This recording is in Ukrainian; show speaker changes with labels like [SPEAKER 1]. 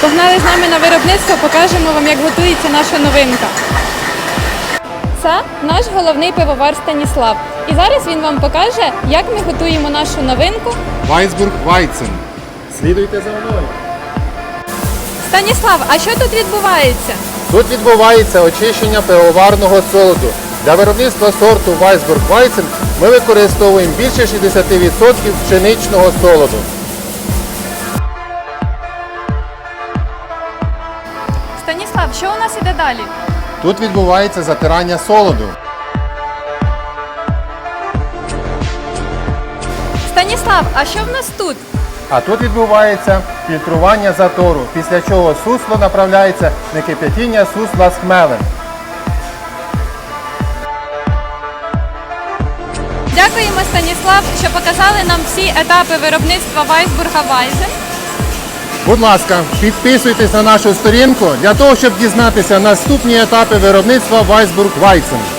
[SPEAKER 1] Погнали з нами на виробництво, покажемо вам, як готується наша новинка. Це наш головний пивовар Станіслав. І зараз він вам покаже, як ми готуємо нашу новинку.
[SPEAKER 2] Вайсбург Вайцен. Слідуйте за мною.
[SPEAKER 1] Станіслав, а що тут відбувається?
[SPEAKER 2] Тут відбувається очищення пивоварного солоду. Для виробництва сорту Weisburg Weizen ми використовуємо більше 60% пшеничного солоду.
[SPEAKER 1] Станіслав, що у нас іде далі?
[SPEAKER 2] Тут відбувається затирання солоду.
[SPEAKER 1] Станіслав, а що в нас тут?
[SPEAKER 2] А тут відбувається фільтрування затору, після чого сусло направляється на кип'ятіння сусла з хмелем.
[SPEAKER 1] Дякуємо, Станіслав, що показали нам всі етапи виробництва Вайсбурга Вайзен.
[SPEAKER 2] Будь ласка, підписуйтесь на нашу сторінку для того, щоб дізнатися наступні етапи виробництва Weisburg Weizen.